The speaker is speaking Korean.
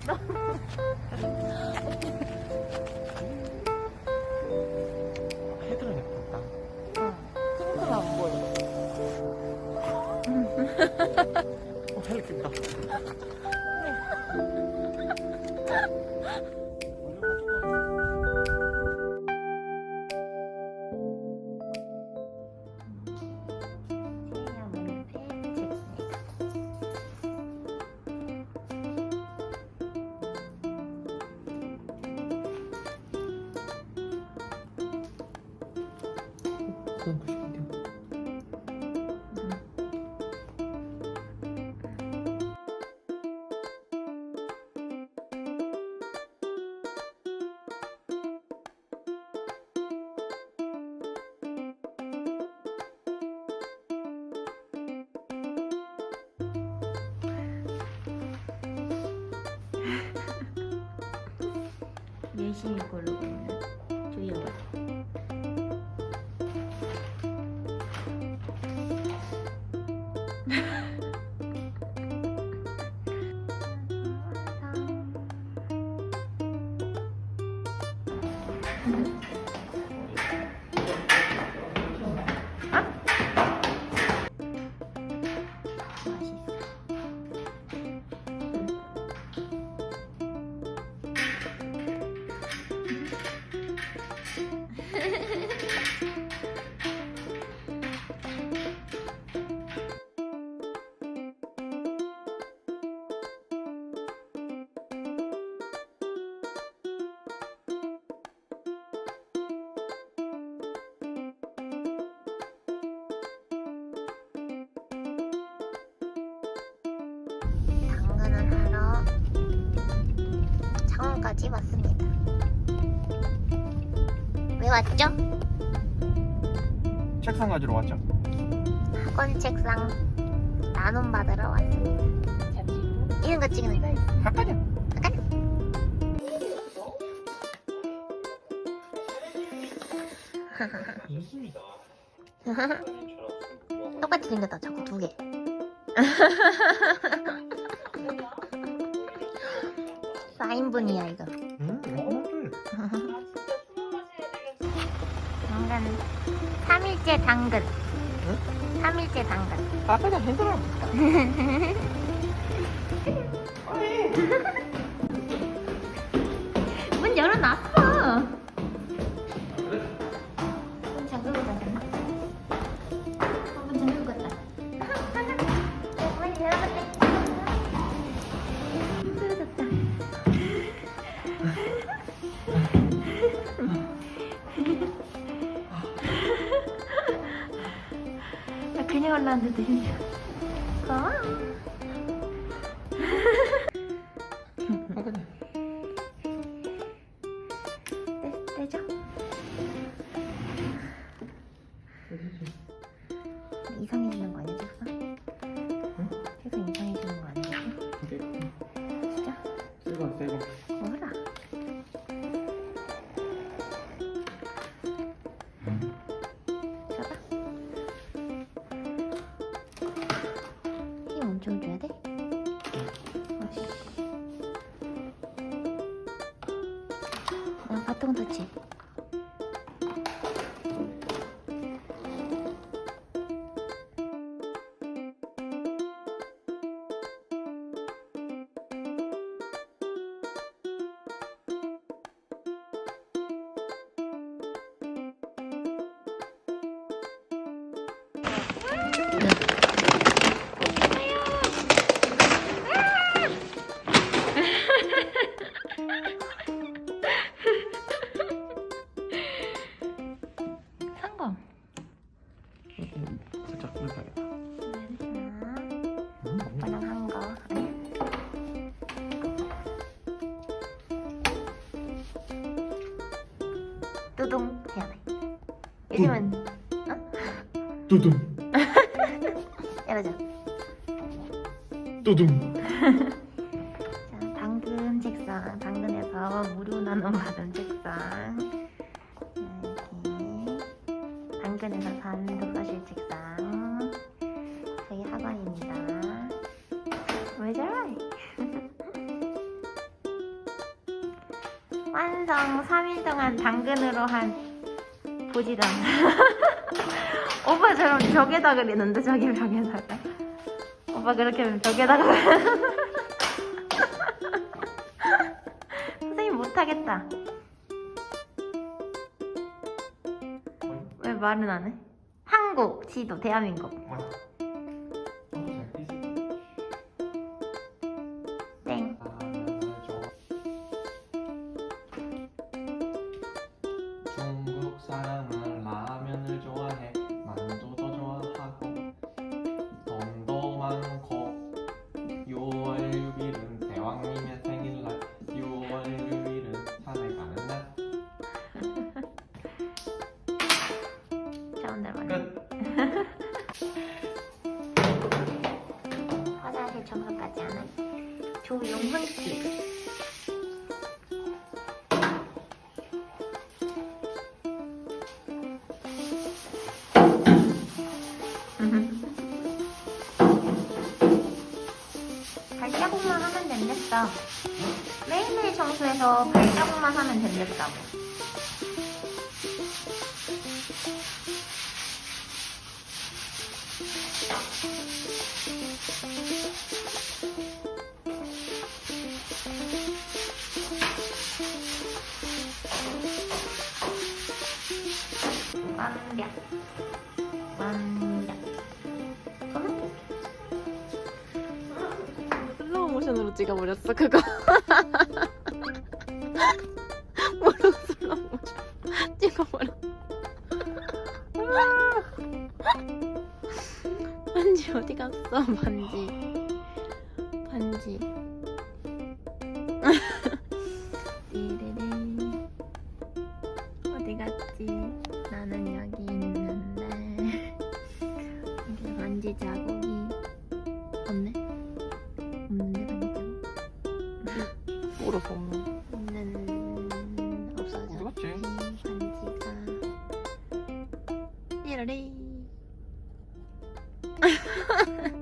No. 그건 그 싶은데요. 열심히 고르고 맛 당근을 하러 창원까지 왔습니다. 왜 왔죠? 책상 가지러 왔죠? 학원 책상 나눔 받으러 왔습니다. 이런 거 찍는 거. 가까냐? 똑같이 생겼다 자꾸 두 개. 사인분이야 이거. 응? 이거는 당근 3일째 당근. 3일째 당근. 가까냐 힘들어. 올라왔는데 힘들어. 고마워. 떼, 떼죠? 엄청 줘야 돼? 아씨. 그냥 바통 터치. 뚜둥 해야 돼. 요즘은 뚜둥 이러자. 뚜둥. 자, 당근 책상, 당근에서 무료 나눔 받은 완성. 3일 동안 당근으로 한 않아 오빠처럼 벽에다 그리는데 저기 벽에다가. 오빠 그렇게 하면 벽에다가. 선생님 못하겠다. 왜 말은 안 해? 한국 지도 대한민국 조용훈 씨. 발자국만 하면 된댔어. 매일매일 청소해서 발자국만 하면 된댔다고. 완벽. 완벽. 어머, 슬로우 모션으로 찍어버렸어 그거 반지 어디 갔어 반지 반지 자국이 없네? 없는데 반지 자국? 물어봐. 없는 없어졌지 어디 갔지? 반지가 이러리.